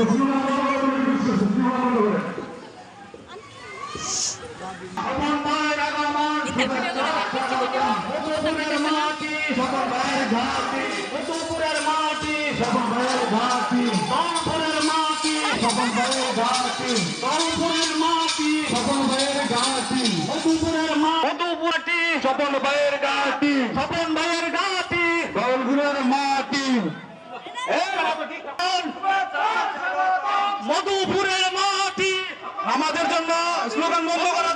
সকল ভাইয়ের ঘাটি মধুপুরের মাটি সকল ভাইয়ের ঘাটি রংপুরের মাটি সকল ভাইয়ের ঘাটি রংপুরের মাটি সকল ভাইয়ের ঘাটি মধুপুরের মধুপুরটি সকল ভাইয়ের ঘাটি সকল ভাইয়ের ঘাটি গৌরগুরের মাটি মধুপুরের মাটি আমাদের জন্য স্লোগান বন্ধ করা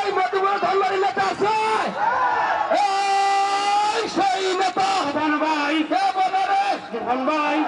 এই মধুপুর ধনবাড়ি নেতা আছে এই সেই নেতা ধন ভাই কে বলে রে ধন ভাই কে বলে রে দিয়া নয় সারা বাংলা এক দিয়া লুকান্তরে লক্ষ দিয়া করে করে আরে বাবা একটু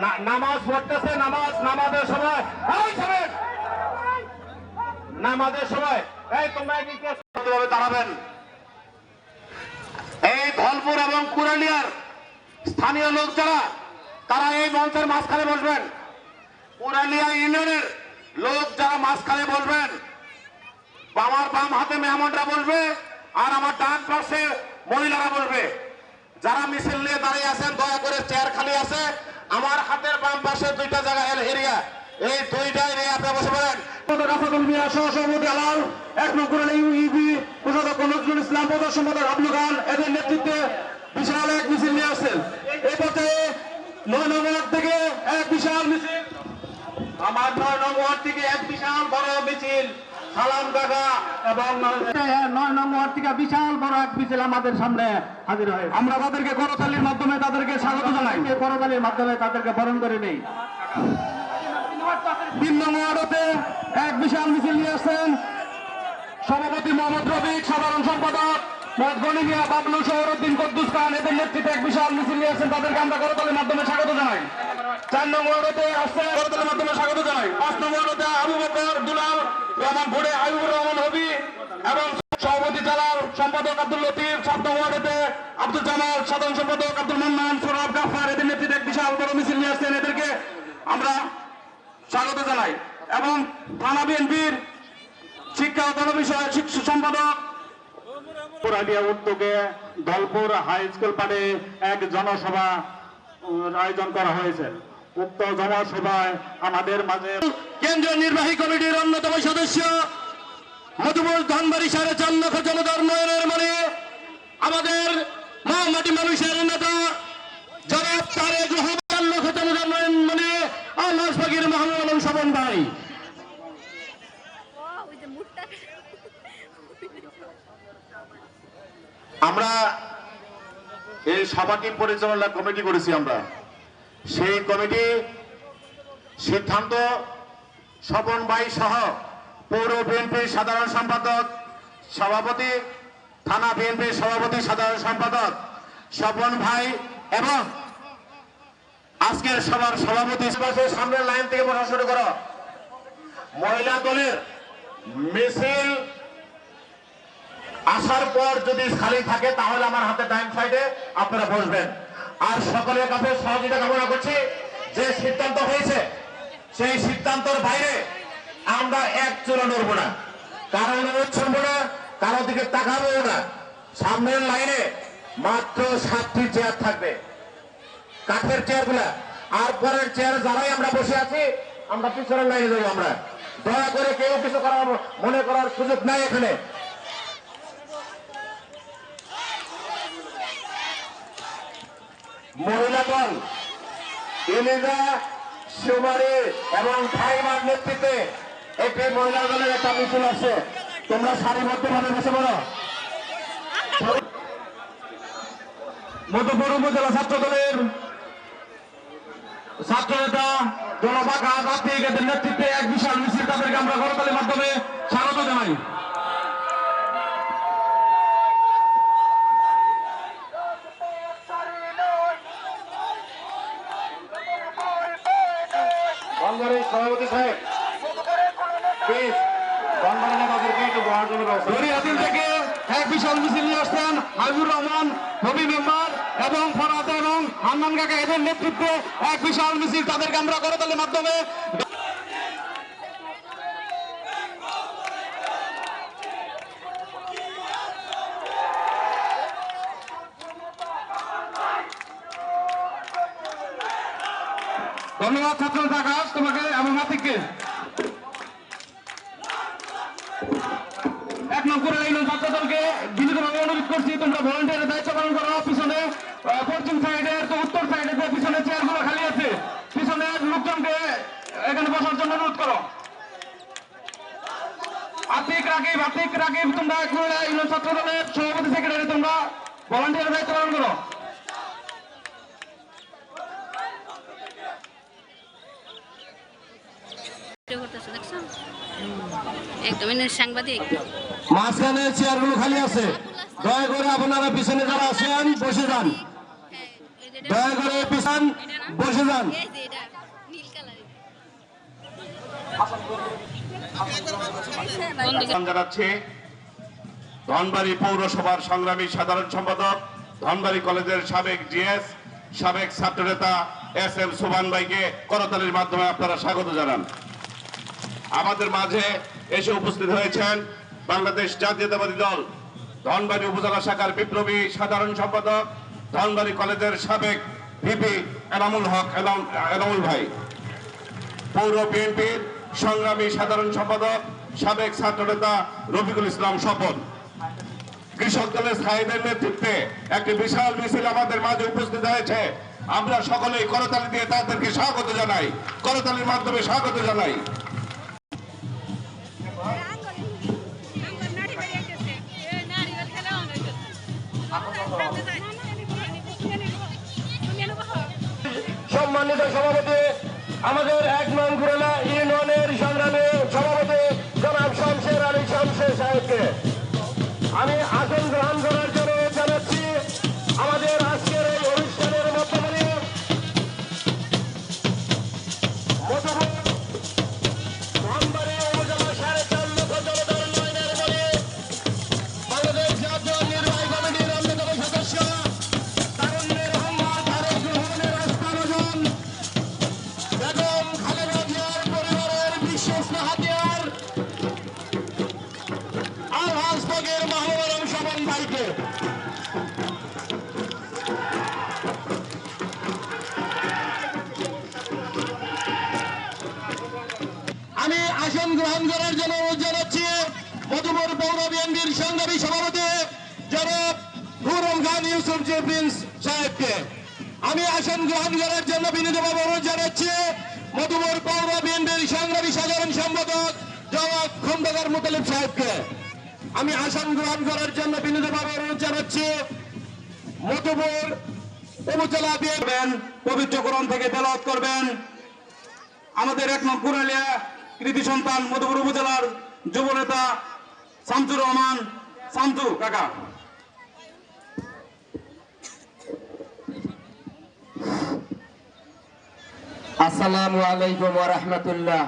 নামাজ পড়তেছে, নামাজ, নামাজের সময়। নামাজের সময়। এই, তোমরা কি দাঁড়াবেন। এই ধলপুর এবং কুরালিয়ার স্থানীয় লোক যারা, তারা এই মঞ্চের মাঝখানে বসবেন। কুরালিয়া ইউনিয়নের লোক যারা মাঝখানে বসবেন আমার বাম হাতে মেহমানরা বলবে আর আমার ডান পাশে মহিলারা বলবে যারা মিছিল নিয়ে দাঁড়িয়ে আছেন, দয়া করে চেয়ার খালি আছে আমার হাতের বাম পাশে দুইটা জায়গা এরিয়া এই দুইটা এরিয়া আপনি বসে পড়েন রাফাদুল মিয়া সহ এক নম্বর ইউবি কোষাধ্যক্ষ নজরুল ইসলাম প্রধান সম্পাদক আব্দুল খান এদের নেতৃত্বে বিশাল এক মিছিল নিয়ে আসছেন। এই পথে নয় নম্বর থেকে এক বিশাল মিছিল। আমার নয় নং থেকে এক বিশাল বড় মিছিল সালাম কাকা এবং নয় নং থেকে বিশাল বড় এক মিছিল আমাদের সামনে হাজির হয় আমরা তাদেরকে করতালির মাধ্যমে তাদেরকে স্বাগত জানাই। করতালির মাধ্যমে তাদেরকে বরণ করে নেই। তিন নং ওয়ার্ডতে এক বিশাল মিছিল নিয়ে আসছেন সভাপতি মোহাম্মদ রফিক, সাধারণ সম্পাদক মোহাম্মদ মিয়া, বাবলু শহরুদ্দিন কদ্দুস খান, এদের নেতৃত্বে এক বিশাল মিছিল নিয়ে আসছেন। তাদেরকে আমরা করতালির মাধ্যমে স্বাগত জানাই। চার নম্বর ওয়ার্ডে আসছে করতালির মাধ্যমে স্বাগত জানাই। পাঁচ নম্বর ওয়ার্ডে আবু বকর, দুলাল রহমান ভোরে আইবুর রহমান হবি এবং সভাপতি জালাল, সম্পাদক আব্দুল লতিফ। সাত নম্বর ওয়ার্ডে আব্দুল জামাল, সাধারণ সম্পাদক আব্দুল মান্নান সোরাব গাফার এদের নেতৃত্বে এক বিশাল বড় মিছিল নিয়ে আসছেন এদেরকে আমরা স্বাগত জানাই। এবং থানা বিএনপির শিক্ষা ও গণবিষয়ক শিক্ষা সম্পাদক পুরালিয়া উদ্যোগে দলপুর হাই স্কুল পাড়ে এক জনসভা আয়োজন করা হয়েছে। উক্ত জনসভায় আমাদের মাঝে কেন্দ্রীয় নির্বাহী কমিটির অন্যতম সদস্য মধুপুর ধনবাড়ি সাড়ে চার লক্ষ জনতার উন্নয়নের মনে আমাদের মহামাটি মানুষের নেতা জনাব তারেক রহমান চার লক্ষ জনতার উন্নয়ন মানে আল্লাহ ফাকির মাহমুদ ভাই। আমরা এই সভাটি পরিচালনা কমিটি করেছি আমরা। সেই কমিটি সিদ্ধান্ত স্বপন ভাই সহ পৌর বিএনপির সাধারণ সম্পাদক সভাপতি থানা বিএনপির সভাপতি সাধারণ সম্পাদক স্বপন ভাই এবং আজকের সভার সভাপতি সামনের লাইন থেকে বসা শুরু করো। মহিলা দলের মিছিল আসার পর যদি খালি থাকে, তাহলে আমার হাতে ডাইন সাইডে আপনারা বসবেন। আর সকলের কাছে সহযোগিতা কামনা করছি, যে সিদ্ধান্ত হয়েছে, সেই সিদ্ধান্তর বাইরে আমরা এক চূড়া নড়ব না। কারও ছড়বো না, কারও দিকে তাকাবো না। সামনের লাইনে মাত্র সাতটি চেয়ার থাকবে। কাঠের চেয়ারগুলা। আর পরের চেয়ার যারাই আমরা বসে আছি, আমরা পিছনের লাইনে যাব আমরা। দয়া করে কেউ কিছু করার মনে করার সুযোগ নাই এখানে। মহিলা দল ইলিজা সুমারি এবং ভাইমার নেতৃত্বে একটি মহিলা দলের একটা মিছিল আছে। তোমরা সারিবদ্ধ ভাবে বসে পড়ো। মধুপুর উপজেলা ছাত্র দলের ছাত্র নেতা জনবাকা নেতৃত্বে এক বিশাল মিছিল তাদেরকে আমরা গণতালের মাধ্যমে স্বাগত জানাই। বন্দরের সভাপতি সাহেব থেকে এক বিশাল মিছিল নিয়ে আসছেন হাবিবুর রহমান নবী মেম্বার। এবং ফরাদ এবং হান্নান কাকা এদের নেতৃত্বে এক বিশাল মিছিল তাদেরকে আমরা করতালের মাধ্যমে ধন্যবাদ ছাত্র আকাশ তোমাকে এবং আতিককে এক নম্বরে এই ছাত্র দলকে বিনীতভাবে অনুরোধ করছি, তোমরা ভলান্টিয়ারের দায়িত্ব পালন করো। পিছনে পশ্চিম সাইডের তো উত্তর সাইডে যে পিছনে চেয়ারগুলো খালি আছে, পিছনে লোকজনকে এখানে বসার জন্য অনুরোধ করো। আতিক রাকিব আতিক রাকিব, তোমরা এক মহিলা ইউনিয়ন ছাত্র দলের সভাপতি সেক্রেটারি তোমরা ভলান্টিয়ারের দায়িত্ব পালন করো। করতেছে দেখছ একদম সাংবাদিক। মাঝখানে চেয়ারগুলো খালি আছে। দয়া করে আপনারা পিছনে যারা আছেন বসে যান। দয়া করে পিছন বসে যান। জানাচ্ছি। ধনবাড়ি পৌরসভার সংগ্রামী সাধারণ সম্পাদক ধনবাড়ি কলেজের সাবেক জিএস সাবেক ছাত্রনেতা এস এম সুবান ভাইকে করতালির মাধ্যমে আপনারা স্বাগত জানান। আমাদের মাঝে এসে উপস্থিত হয়েছেন বাংলাদেশ জাতীয়তাবাদী দল, ধনবাড়ি উপজেলা শাখার বিপ্লবী সাধারণ সম্পাদক, ধনবাড়ি কলেজের সাবেক ভিপি এনামুল হক এনাম- এনামুল ভাই। পৌর বিএনপির সংগ্রামী সাধারণ সম্পাদক, সাবেক ছাত্রনেতা রফিকুল ইসলাম স্বপন। কৃষক দলের স্থায়ীদের নেতৃত্বে একটি বিশাল মিছিল আমাদের মাঝে উপস্থিত হয়েছে। আমরা সকলেই করতালি দিয়ে তাদেরকে স্বাগত জানাই। করতালির মাধ্যমে স্বাগত জানাই। সম্মানিত সভাপতি, আমাদের এক নং ঘুরেলা ইউনিয়নের সংগ্রামী সভাপতি জনাব শামশের আলী শামশের সাহেবকে। আমি আসন গ্রহণ করার আলহাজ ফকির মাহবুব ভাইকে আমি আসন গ্রহণ করার জন্য অনুরোধ জানাচ্ছি মধুপুর পৌর বিএনপির সংগ্রামী সভাপতি জনাব হুরম খান ইউসুফ প্রিন্স সাহেবকে। আমি আসন গ্রহণ করার জন্য বিনীতভাবে অনুরোধ জানাচ্ছি মধুপুর পৌর বিএনপির সংগ্রামী সাধারণ সম্পাদক জনাব খন্দকার মুতালিব সাহেবকে। আমি আসাম গ্রহণ করার জন্য বিনীতভাবে অনুরোধ জানাচ্ছি। মধুপুর উপজেলা দিয়েবেন পবিত্র কোরআন থেকে তেলাওত করবেন। আমাদের এক নম কুরালিয়া কৃতি সন্তান মধুপুর উপজেলার যুবনেতা শামসুর রহমান। শামসু, কাকা। আসসালামু আলাইকুম ওয়া রাহমাতুল্লাহ।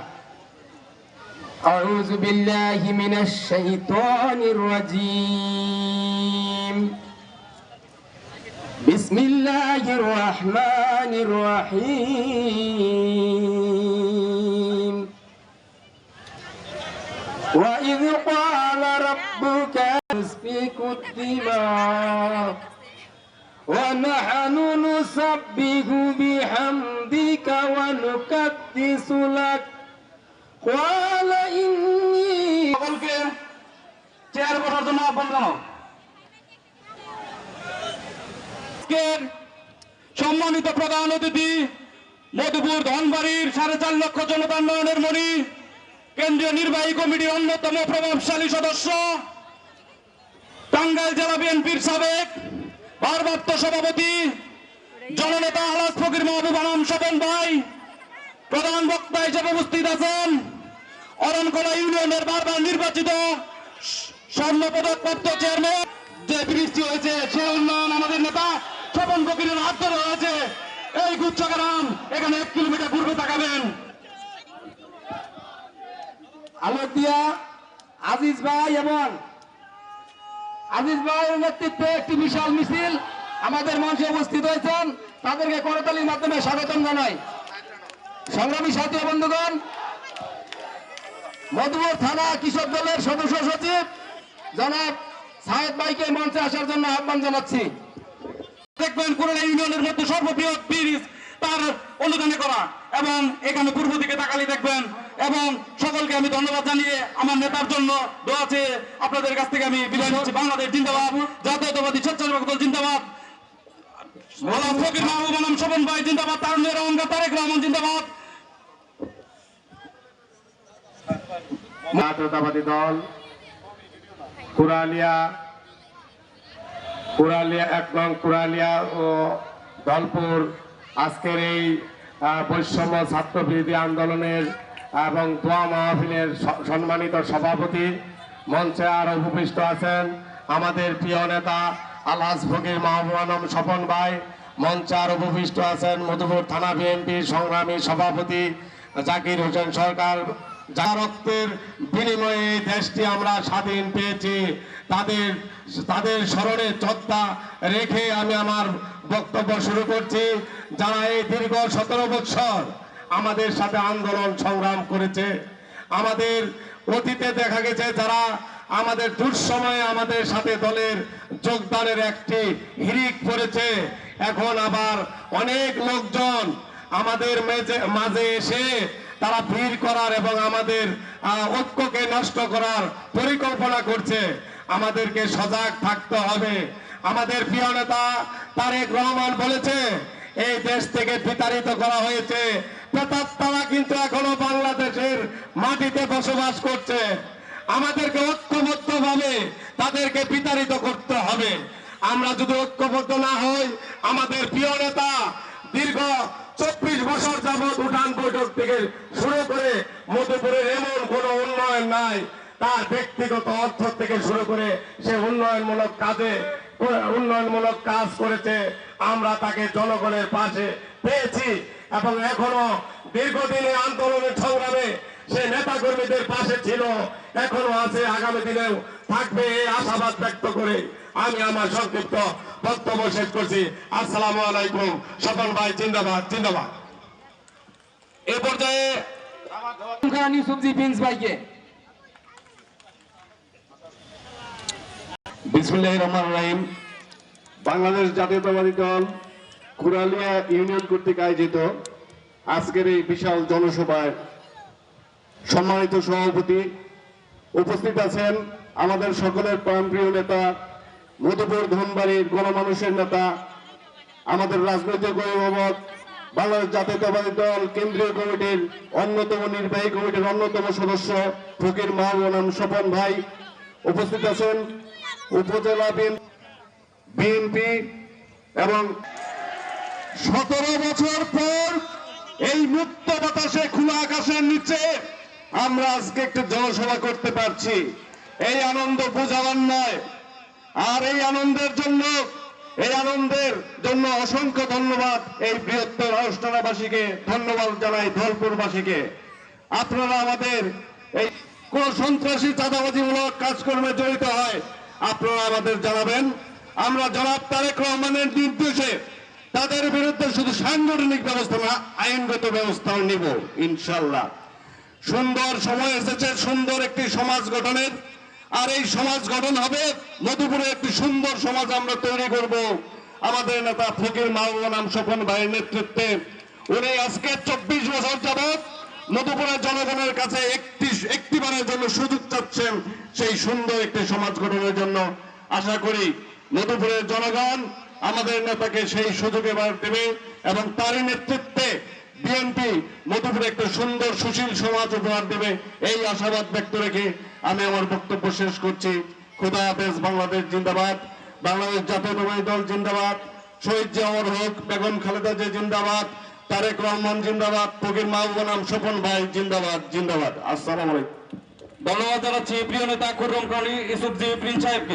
أعوذ بالله من الشيطان الرجيم. بسم الله الرحمن الرحيم. وإذ قال ربك أسفك الدماء ونحن نسبح بحمدك ونقدس لك. চেয়ার জন্য আহ্বান জানাও। সম্মানিত প্রধান অতিথি, মধুপুর ধনবাড়ির সাড়ে চার লক্ষ জনতা উন্নয়নের মণি, কেন্দ্রীয় নির্বাহী কমিটির অন্যতম প্রভাবশালী সদস্য, টাঙ্গাইল জেলা বিএনপির সাবেক ভারপ্রাপ্ত সভাপতি, জননেতা আলাস ফকির মাহবুব আনাম স্বপন ভাই, প্রধান বক্তা হিসেবে উপস্থিত আছেন। অরণকলা ইউনিয়নের বারবার নির্বাচিত স্বর্ণ পদক প্রাপ্ত চেয়ারম্যান যে বৃষ্টি হয়েছে, সে উন্নয়ন আমাদের নেতা, স্বপন ফকিরের হাত ধরে হয়েছে এই গুচ্ছগ্রাম এখানে এক কিলোমিটার পূর্বে তাকাবেন। আলোক দিয়া আজিজ ভাই এবং আজিজ ভাইয়ের নেতৃত্বে একটি বিশাল মিছিল আমাদের মঞ্চে উপস্থিত হয়েছেন। তাদেরকে করতালির মাধ্যমে স্বাগতম জানাই। সংগ্রামী সাথী বন্ধুগণ, মধুপুর থানা কৃষক দলের সদস্য সচিব জনাব সাহেদ ভাইকে মঞ্চে আসার জন্য আহ্বান জানাচ্ছি। দেখবেন কোরআন ইউনিয়নের মধ্যে সর্ববৃহৎ ব্রিজ তার অনুদানে করা এবং এখানে পূর্ব দিকে তাকালি দেখবেন এবং সকলকে আমি ধন্যবাদ জানিয়ে আমার নেতার জন্য দোয়া চেয়ে আপনাদের কাছ থেকে আমি বিদায় নিচ্ছি। বাংলাদেশ জিন্দাবাদ, জাতীয়তাবাদী স্বেচ্ছাসেবক দল জিন্দাবাদ। ফকির মাহবুব আলম স্বপন ভাই জিন্দাবাদ তারুণ্যের অঙ্গা তারেক রহমান জিন্দাবাদ। জাতীয়তাবাদী দল কুরালিয়া কুরালিয়া এক নং কুরালিয়া ও দলপুর আজকের এই বৈষম্য ছাত্র আন্দোলনের এবং দোয়া মাহফিলের সম্মানিত সভাপতি মঞ্চে আর উপবিষ্ট আছেন আমাদের প্রিয় নেতা আলহাজ ফকির মাহবুবানম স্বপন ভাই। মঞ্চে আর উপবিষ্ট আছেন মধুপুর থানা বিএনপির সংগ্রামী সভাপতি জাকির হোসেন সরকার। যার রক্তের বিনিময়ে দেশটি আমরা স্বাধীন পেয়েছি, তাদের তাদের স্মরণে চর্চা রেখে আমি আমার বক্তব্য শুরু করছি। যারা এই দীর্ঘ সতেরো বৎসর আমাদের সাথে আন্দোলন সংগ্রাম করেছে, আমাদের অতীতে দেখা গেছে যারা আমাদের দুঃসময়ে আমাদের সাথে দলের যোগদানের একটি হিরিক পড়েছে, এখন আবার অনেক লোকজন আমাদের মাঝে এসে তারা ভিড় করার এবং আমাদের ঐক্যকে নষ্ট করার পরিকল্পনা করছে। আমাদেরকে সজাগ থাকতে হবে। আমাদের প্রিয় নেতা তারেক রহমান বলেছে, এই দেশ থেকে বিতাড়িত করা হয়েছে। তারা কিন্তু এখনও বাংলাদেশের মাটিতে বসবাস করছে। আমাদেরকে ঐক্যবদ্ধ ভাবে তাদেরকে বিতাড়িত করতে হবে। আমরা যদি ঐক্যবদ্ধ না হই, আমাদের প্রিয় নেতা দীর্ঘ চব্বিশ বছর যাবৎ উঠান বৈঠক থেকে শুরু করে মধুপুরের এমন কোনো উন্নয়ন নাই তার ব্যক্তিগত অর্থ থেকে শুরু করে সে উন্নয়নমূলক কাজে উন্নয়নমূলক কাজ করেছে। আমরা তাকে জনগণের পাশে পেয়েছি এবং এখনও দীর্ঘদিনের আন্দোলনের সংগ্রামে সে নেতা কর্মীদের পাশে ছিল। এখনও আছে আগামী দিনেও থাকবে এই আশাবাদ ব্যক্ত করে আমি আমার সংক্ষিপ্ত বক্তব্য শেষ করছি। আসসালামু আলাইকুম স্বপন ভাই জিন্দাবাদ জিন্দাবাদ। এ পর্যায়ে খান ইউসুফজি ভাইকে। বিসমুল্লাহ রহমান রাহিম। বাংলাদেশ জাতীয়তাবাদী দল কুরালিয়া ইউনিয়ন কর্তৃক আয়োজিত আজকের এই বিশাল জনসভায় সম্মানিত সভাপতি উপস্থিত আছেন আমাদের সকলের প্রাণপ্রিয় নেতা, মধুপুর ধনবাড়ির গণমানুষের নেতা, আমাদের রাজনৈতিক অভিভাবক, বাংলাদেশ জাতীয়তাবাদী দল কেন্দ্রীয় কমিটির অন্যতম নির্বাহী কমিটির অন্যতম সদস্য ফকির মাহবুব স্বপন ভাই উপস্থিত আছেন। উপজেলা বিএনপি এবং সতেরো বছর পর এই মুক্ত বাতাসে খোলা আকাশের নিচে আমরা আজকে একটা জনসভা করতে পারছি। এই আনন্দ বোঝাবার নয়। আর এই আনন্দের জন্য, এই আনন্দের জন্য অসংখ্য ধন্যবাদ এই বৃহত্তর অনুষ্ঠানবাসীকে। ধন্যবাদ জানাই ধলপুরবাসীকে আপনারা আমাদের এই কোন সন্ত্রাসী চাঁদাবাজিমূলক কাজকর্মে জড়িত হয় আপনারা আমাদের জানাবেন, আমরা জনাব তারেক রহমানের নির্দেশে তাদের বিরুদ্ধে শুধু সাংগঠনিক ব্যবস্থা না, আইনগত ব্যবস্থাও নিব ইনশাল্লাহ সুন্দর সময় এসেছে, সুন্দর একটি সমাজ গঠনের। আর এই সমাজ গঠন হবে, মধুপুরে একটি সুন্দর সমাজ আমরা তৈরি করব। আমাদের নেতা ফকির নাম স্বপন ভাইয়ের নেতৃত্বে। উনি আজকে চব্বিশ বছর যাবৎ মধুপুরের জনগণের কাছে একটি, একটিবারের জন্য সুযোগ চাচ্ছেন সেই সুন্দর একটি সমাজ গঠনের জন্য। আশা করি মধুপুরের জনগণ আমাদের নেতাকে সেই সুযোগ এবার দেবে এবং তারই নেতৃত্বে বিএনপি মধুপুরে একটা সুন্দর, সুশীল সমাজ উপহার দেবে। এই আশাবাদ ব্যক্ত রেখে আমি আমার বক্তব্য শেষ করছি। খুদা হাফেজ, বাংলাদেশ জিন্দাবাদ। বাংলাদেশ জাতীয়তাবাদী দল জিন্দাবাদ। শহীদ জিয়াউর হক, বেগম খালেদা যে জিন্দাবাদ। তারেক রহমান জিন্দাবাদ, ফকির মাহবুব নাম স্বপন ভাই জিন্দাবাদ জিন্দাবাদ। আসসালাম আলাইকুম। ধন্যবাদ জানাচ্ছি প্রিয় নেতা ইসুফ ইউসুফজি প্রিন্স সাহেবকে।